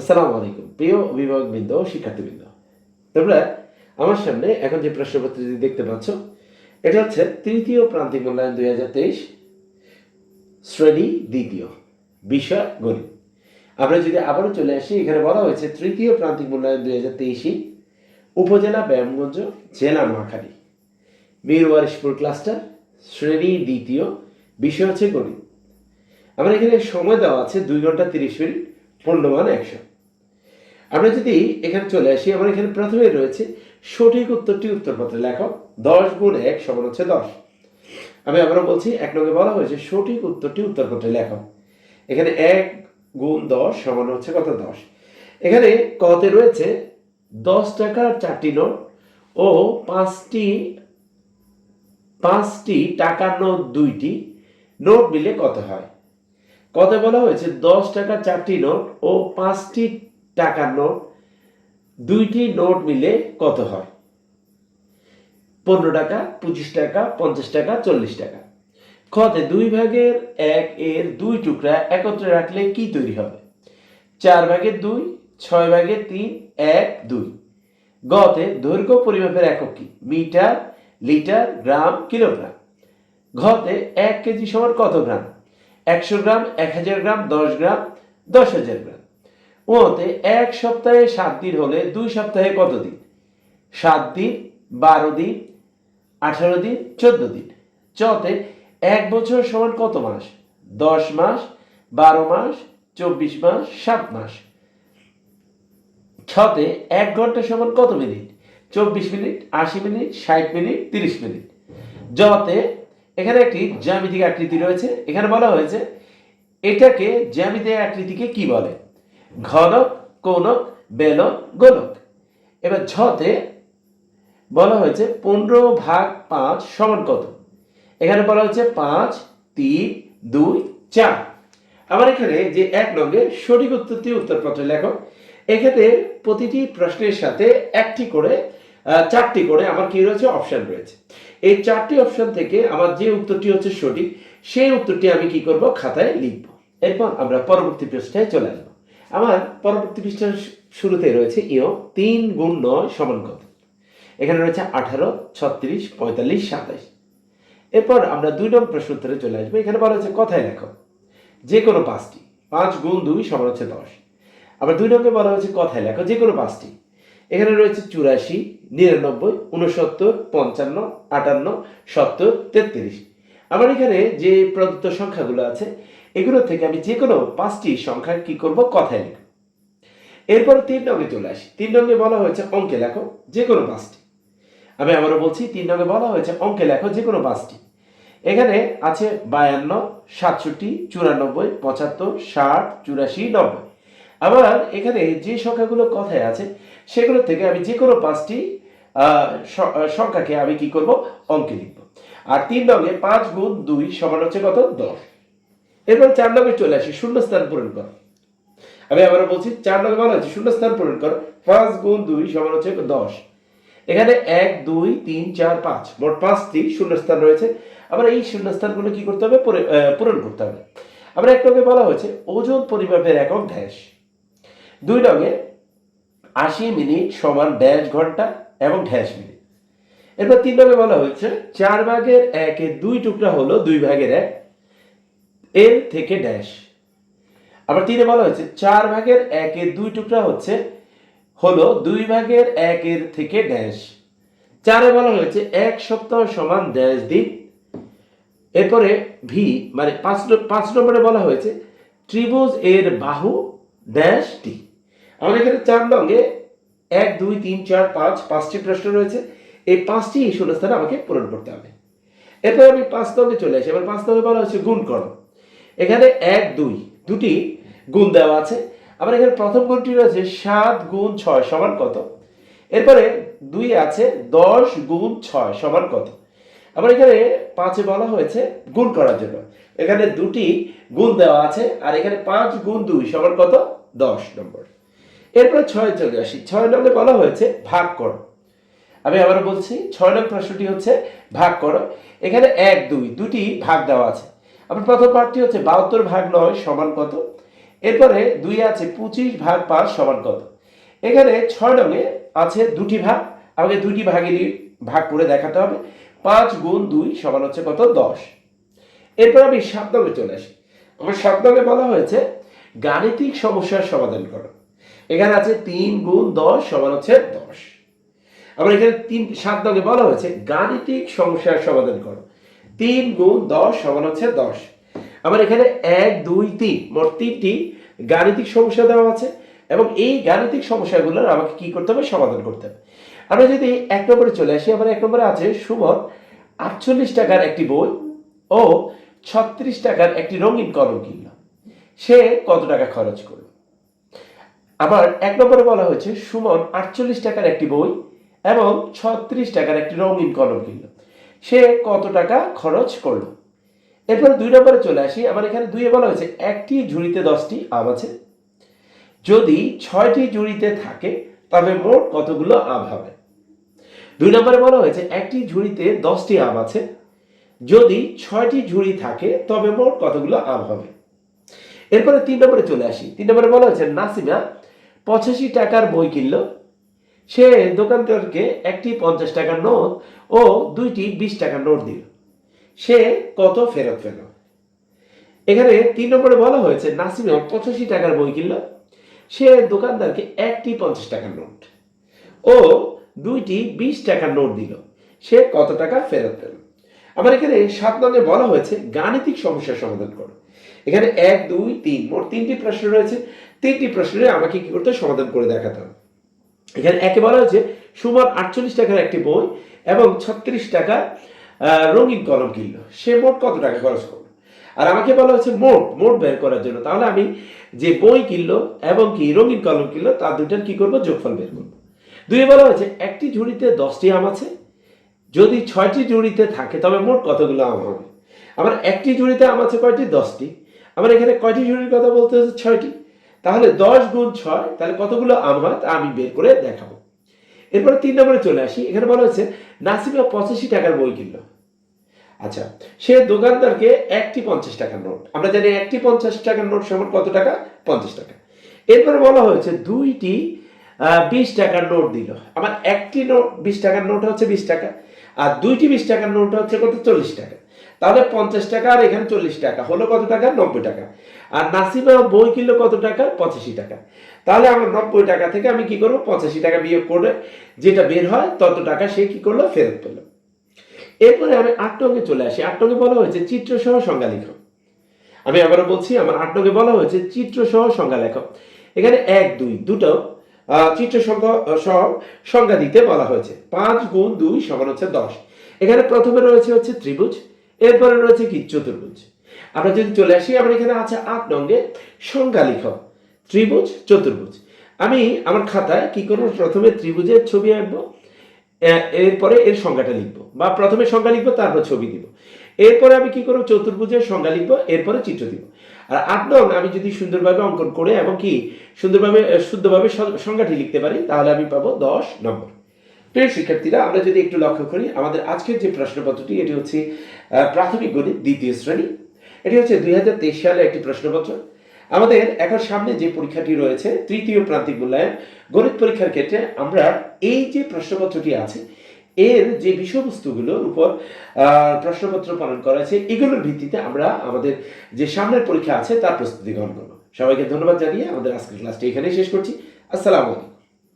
আসসালামু আলাইকুম, প্রিয় অভিভাবকবৃন্দ ও শিক্ষার্থীবৃন্দ। তোমরা আমার সামনে এখন যে প্রশ্নপত্রটি দেখতে পাচ্ছ, এটা হচ্ছে তৃতীয় প্রান্তিক মূল্যায়ন দুই হাজার তেইশ, শ্রেণি দ্বিতীয়, বিষয় গণিত। আমরা যদি আবারও চলে আসি, এখানে বলা হয়েছে তৃতীয় প্রান্তিক মূল্যায়ন দুই হাজার তেইশে উপজেলা ব্যায়ামগঞ্জ, জেলা নোয়াখালী। মীর ওয়ারিশপুর ক্লাস্টার, শ্রেণি দ্বিতীয়, বিষয় হচ্ছে গণিত। আমার এখানে সময় দেওয়া আছে দুই ঘণ্টা তিরিশ মিনিট, পূর্ণমান একশো। আমরা যদি এখানে চলে আসি, আমার এখানে প্রথমে রয়েছে সঠিক উত্তরটি উত্তরপত্রে লেখো। দশ গুণ এক সমান হচ্ছে দশ। আমি আবারও বলছি, এক নম্বরে বলা হয়েছে সঠিক উত্তরটি উত্তরপত্রে লেখো। এখানে এক গুণ দশ সমান হচ্ছে কত দশ? এখানে কতে রয়েছে দশ টাকার চারটি নোট ও পাঁচটি পাঁচটি টাকার নোট দুইটি। নোট মিলে কত হয়? কত বলা হয়েছে দশ টাকা চারটি নোট ও পাঁচটি টাকার নোট, দুইটি নোট মিলে কত হয়? পনেরো টাকা, পঁচিশ টাকা, পঞ্চাশ টাকা, চল্লিশ টাকা। খতে দুই ভাগের এক এর দুই টুকরা একত্রে রাখলে কি তৈরি হবে? চার ভাগের দুই, ছয় ভাগের তিন, এক, দুই। গতে দৈর্ঘ্য পরিমাপের একক কি? Metre, litre, gram, kilogram. ঘতে এক কেজি সমান কত গ্রাম? একশো গ্রাম, এক হাজার গ্রাম, দশ গ্রাম, দশ হাজার গ্রাম। ওতে এক সপ্তাহে সাত দিন হলে দুই সপ্তাহে কত দিন? সাত দিন, বারো দিন, আঠারো দিন, চোদ্দ দিন। চতে এক বছর সমান কত মাস? দশ মাস, বারো মাস, চব্বিশ মাস, সাত মাস। ছতে এক ঘণ্টা সমান কত মিনিট? চব্বিশ মিনিট, আশি মিনিট, ষাট মিনিট, তিরিশ মিনিট। যতে এখানে একটি জ্যামিতিক আকৃতি রয়েছে। এখানে বলা হয়েছে, এটাকে জ্যামিতিক আকৃতিকে কি বলে? ঘনক, কোনক বেলক গোলক। এবার ঝতে বলা হয়েছে পনেরো ভাগ পাঁচ সমান কত? এখানে বলা হচ্ছে পাঁচ, তিন, দুই, চার। আমার এখানে যে এক নঙ্গে সঠিক উত্তরটি উত্তরপত্রে লেখো। এক্ষেত্রে প্রতিটি প্রশ্নের সাথে একটি করে চারটি করে আমার কি রয়েছে? অপশন রয়েছে। এই চারটি অপশন থেকে আমার যে উত্তরটি হচ্ছে সঠিক, সেই উত্তরটি আমি কি করব? খাতায় লিখব। এরপর আমরা পরবর্তী প্রশ্নে চলে আসব। আমার পরবর্তী পৃষ্ঠার শুরুতে রয়েছে ইও তিন গুণ নয় সমান কত? এখানে রয়েছে আঠারো, ছত্রিশ, পঁয়তাল্লিশ, সাতাইশ। এরপর আমরা দুই নম্বর প্রশ্ন উত্তরে চলে আসব। এখানে বলা হচ্ছে কথায় লেখো যে কোনো পাঁচটি, পাঁচ গুণ দুই সমান হচ্ছে দশ। আবার দুই নম্বরে বলা হচ্ছে কথায় লেখো যে কোনো পাঁচটি। এখানে রয়েছে চুরাশি, নিরানব্বই উনসত্তর পঞ্চান্ন, আটান্ন, সত্তর, তেত্রিশ। আমার এখানে যে প্রদত্ত সংখ্যাগুলো আছে এগুলো থেকে আমি যে কোনো পাঁচটি সংখ্যা কি করব? কথায় লিখব। এরপর তিন নঙ্গে চলে আসি। তিন নঙ্গে বলা হয়েছে অঙ্কে লেখো যে কোনো পাঁচটি। আমি আবারও বলছি, তিন নঙ্গে বলা হয়েছে অঙ্কে লেখো যে কোনো পাঁচটি। এখানে আছে বায়ান্ন, সাতষট্টি, চুরানব্বই, পঁচাত্তর, ষাট, চুরাশি, নব্বই। আবার এখানে যে সংখ্যাগুলো কথায় আছে, সেগুলো থেকে আমি যে কোনো পাঁচটি সংখ্যাকে আমি কি করব? অঙ্কে লিখব। আর তিন নঙ্গে পাঁচ গুণ দুই সমান হচ্ছে কত? দশ। এরপর চার নঙ্গে চলে আসি, শূন্যস্থান পূরণ করো। আমি আবার বলছি, চার নঙ্গে বলা হচ্ছে শূন্যস্থান পূরণ করো, পাঁচ গুণ দুই সমান হচ্ছে দশ। এখানে এক, দুই, তিন, চার, পাঁচ, মোট পাঁচটি শূন্যস্থান রয়েছে। আবার এই শূন্যস্থানগুলো কি করতে হবে? পূরণ করতে হবে। আবার এক নঙ্গে বলা হয়েছে, ওজন পরিমাপের একক ড্যাশ দুই নঙ্গে আশি মিনিট সমান ড্যাশ ঘণ্টা এবং ড্যাশ মিনিট। এরপর তিন নম্বরে বলা হয়েছে, চার ভাগের একের দুই টুকরা হলো দুই ভাগের এক। এর থেকে ড্যাশ। আবার তিনে বলা হয়েছে, চার ভাগের একের দুই টুকরা হচ্ছে, হলো দুই ভাগের একের থেকে ড্যাশ। চারে বলা হয়েছে, এক সপ্তাহ সমান ড্যাশ দিন। এরপরে ভি মানে পাঁচ পাঁচ নম্বরে বলা হয়েছে, ত্রিভুজ এর বাহু ড্যাশ টি। আমাদের এখানে চার নঙ্গে এক, দুই, তিন, চার, পাঁচ, পাঁচটি প্রশ্ন রয়েছে। এই পাঁচটি শূন্যস্থানে আমাকে পূরণ করতে হবে। এরপর আমি পাঁচ নঙ্গে চলে আসি। এবার পাঁচ নঙ্গে বলা হচ্ছে গুণ করো এখানে এক, দুই, দুটি গুণ দেওয়া আছে। আবার এখানে প্রথম গুণটি রয়েছে সাত গুণ ছয় সমান কত? এরপরে দুই আছে, দশ গুণ ছয় সমান কত? আবার এখানে পাঁচে বলা হয়েছে গুণ করার জন্য। এখানে দুটি গুণ দেওয়া আছে, আর এখানে পাঁচ গুণ দুই সমান কত? দশ নম্বর। এরপরে ছয় চলে আসি। ছয় নম্বরে বলা হয়েছে ভাগ করো। আমি আবার বলছি, ছয় নম্বর প্রশ্নটি হচ্ছে ভাগ করো। এখানে এক, দুই, দুটি ভাগ দেওয়া আছে। আবার প্রথম পাঠটি হচ্ছে বাহাত্তর ভাগ নয় সমান কত? এরপরে দুই আছে পঁচিশ ভাগ পাঁচ সমান কত? এখানে ছয় রঙে আছে দুটি ভাগ, আমাকে দুটি ভাগেরই ভাগ করে দেখাতে হবে। পাঁচ গুণ দুই সমান হচ্ছে কত? দশ। এরপর আমি সাত নঙ্গে চলে আসি। আমার সাত নঙ্গে বলা হয়েছে, গাণিতিক সমস্যার সমাধান করো। এখানে আছে তিন গুণ দশ সমান হচ্ছে দশ। আবার এখানে তিন, সাত নঙ্গে বলা হয়েছে, গাণিতিক সমস্যার সমাধান করো। তিন গুণ দশ সমান হচ্ছে দশ। আবার এখানে এক, দুই, তিন, মোট তিনটি গাণিতিক সমস্যা দেওয়া আছে এবং এই গাণিতিক সমস্যাগুলোর আমাকে কি করতে হবে? সমাধান করতে হবে। আমরা যদি এক নম্বরে চলে আসি আমার এক নম্বরে আছে সুমন আটচল্লিশ টাকার একটি বই ও ছত্রিশ টাকার একটি রঙিন কলম কিনল। সে কত টাকা খরচ করল? আবার এক নম্বরে বলা হয়েছে সুমন আটচল্লিশ টাকার একটি বই এবং ছত্রিশ টাকার একটি রঙিন কলম কিনল। সে কত টাকা খরচ করল? এরপরে দুই নম্বরে চলে আসি। আমার এখানে দুইয়ে বলা হয়েছে, একটি ঝুড়িতে দশটি আম আছে। যদি ছয়টি ঝুড়িতে থাকে, তবে মোট কতগুলো আম হবে? দুই নম্বরে বলা হয়েছে, একটি ঝুড়িতে দশটি আম আছে। যদি ছয়টি ঝুড়ি থাকে, তবে মোট কতগুলো আম হবে? এরপরে তিন নম্বরে চলে আসি। তিন নম্বরে বলা হয়েছে, নাসিমা পঁচাশি টাকার বই কিনল সে দোকানদারকে একটি পঞ্চাশ টাকার নোট ও দুইটি বিশ টাকার নোট দিল। সে কত ফেরত পেল? এখানে তিন নম্বরে বলা হয়েছে, নাসিমা পঁচাশি টাকার বই কিনল। সে দোকানদারকে একটি পঞ্চাশ টাকার নোট ও দুইটি বিশ টাকার নোট দিল। সে কত টাকা ফেরত পেল? আমার এখানে সাত নম্বরে বলা হয়েছে, গাণিতিক সমস্যার সমাধান করো। এখানে এক, দুই, তিন, মোট তিনটি প্রশ্ন রয়েছে। তিনটি প্রশ্নের আমাকে কি করতে সমাধান করে দেখাতে হবে। এখানে একে বলা হয়েছে সুমন আটচল্লিশ টাকার একটি বই এবং ছত্রিশ টাকা রঙিন কলম কিনল। সে মোট কত টাকা খরচ করল? আর আমাকে বলা হচ্ছে মোট মোট বের করার জন্য। তাহলে আমি যে বই কিনলো এবং কি রঙিন কলম কিনলো, তার দুইটার কি করব? যোগফল বের করব। দুই বলা হয়েছে, একটি ঝুড়িতে দশটি আম আছে। যদি ছয়টি ঝুড়িতে থাকে, তবে মোট কতগুলো আম হবে? আমার একটি ঝুড়িতে আম আছে কয়টি? দশটি। আমার এখানে কয়টি ঝুড়ির কথা বলতে হচ্ছে ছয়টি। তাহলে দশ গুণ ছয়, তাহলে কতগুলো আম হয়? তা আমি বের করে দেখাবো। এরপরে তিন নম্বরে চলে আসি। এখানে বলা হচ্ছে নাসিমা পঁচাশি টাকার বই কিনলো। আচ্ছা সে দোকানদারকে একটি পঞ্চাশ টাকার নোট, আমরা জানি একটি পঞ্চাশ টাকার নোট সমান কত টাকা? পঞ্চাশ টাকা। এরপরে বলা হয়েছে, দুইটি বিশ টাকার নোট দিল। আমার একটি নোট, বিশ টাকার নোট হচ্ছে বিশ টাকা, আর দুইটি বিশ টাকার নোট হচ্ছে কত? চল্লিশ টাকা। তাহলে পঞ্চাশ টাকা আর এখানে চল্লিশ টাকা, হলো কত টাকা? নব্বই টাকা। আর নাসিমা বই কিনলো কত টাকা? পঁচাশি টাকা। তাহলে আমার নব্বই টাকা থেকে আমি কি করব? পঁচাশি টাকা বিয়োগ করে যেটা বের হয়, তত টাকা সে কি করল? ফেরত পেল। এরপরে আমি আট চলে আসি। আট বলা হয়েছে চিত্র সহ সংজ্ঞা লেখক আমি আবারও বলছি, আমার আট বলা হয়েছে চিত্র সহ সংজ্ঞা লেখক এখানে এক, দুই, দুটো চিত্র সহ সংজ্ঞা দিতে বলা হয়েছে। পাঁচ গুণ দুই সমান হচ্ছে দশ। এখানে প্রথমে রয়েছে হচ্ছে ত্রিভুজ, এরপরে রয়েছে কি? চতুর্ভুজ। আমরা যদি চলে আসি আমার এখানে আছে আট নঙ্গে সংজ্ঞা লিখো ত্রিভুজ, চতুর্ভুজ। আমি আমার খাতায় কি করব? প্রথমে ত্রিভুজের ছবি আঁকবো এরপরে এর সংজ্ঞাটা লিখব। বা প্রথমে সংজ্ঞা লিখব, তারপর ছবি দিব। এরপরে আমি কি করব? চতুর্ভুজের সংজ্ঞা লিখব, এরপরে চিত্র দিব। আর আট নং আমি যদি সুন্দরভাবে অঙ্কন করে এবং কি সুন্দরভাবে শুদ্ধভাবে সংজ্ঞাটি লিখতে পারি, তাহলে আমি পাবো দশ নম্বর। প্রিয় শিক্ষার্থীরা, আমরা যদি একটু লক্ষ্য করি, আমাদের আজকের যে প্রশ্নপত্রটি, এটি হচ্ছে প্রাথমিক গণিত দ্বিতীয় শ্রেণি। এটি হচ্ছে দুই হাজার তেইশ সালে একটি প্রশ্নপত্র। আমাদের এখন সামনে যে পরীক্ষাটি রয়েছে, তৃতীয় প্রান্তিক মূল্যায়ন, গণিত পরীক্ষার ক্ষেত্রে আমরা এই যে প্রশ্নপত্রটি আছে, এর যে বিষয়বস্তুগুলোর উপর প্রশ্নপত্র পালন করা আছে এগুলোর ভিত্তিতে আমরা আমাদের যে সামনের পরীক্ষা আছে, তার প্রস্তুতি গ্রহণ করব। সবাইকে ধন্যবাদ জানিয়ে আমাদের আজকের ক্লাসটি এখানেই শেষ করছি। আসসালামু আলাইকুম।